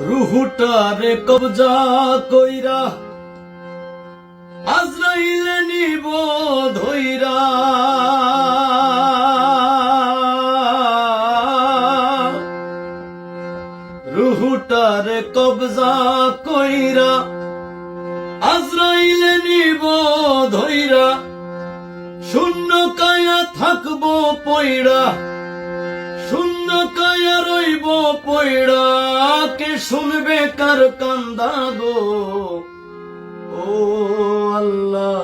রুহুটারে কবজা কইরা, আজরাইলে নিব ধইরা। রুহুটারে কবজা কইরা, আজরাইলে নিব ধইরা। শূন্য কায়া থাকব পয়ড়া শূন্য কায়া রইব পয়ড়া কে শুনবে কার কান্দা গো? ও আল্লাহ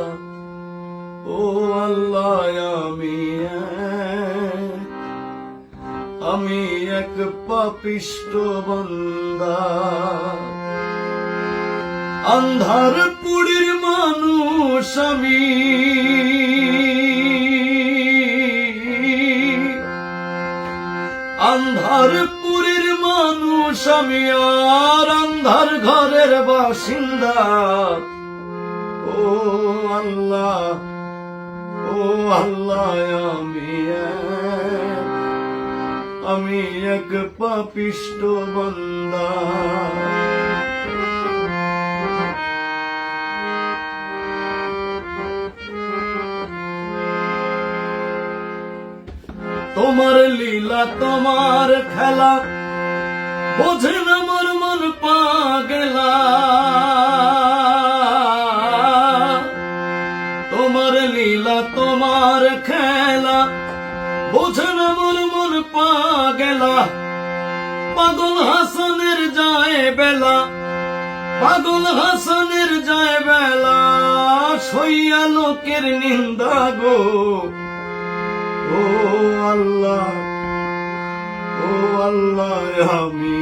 ও আল্লাহ, আমি আমি এক পাপিষ্ট বন্দা। আন্ধার পুরীর মানুষ আমি। আন্ধার পুরীর মানুষ, আমি আর আন্ধার ঘরের বাসিন্দা। ও আল্লাহ ও আল্লাহ, আমি আমি এক পাপিষ্ট বন্দা। তোমার লীলা, তোমার খেলা বোঝে না মোর মন পাগেলা। তোমার লীলা, তোমার খেলা বোঝে না মোর মন পাগেলা। পাগল হাসানের যায় বেলা, পাগল হাসানের যায় বেলা, সইয়া লোকের নিন্দা গো। ও আল্লাহ ও আল্লাহ আমি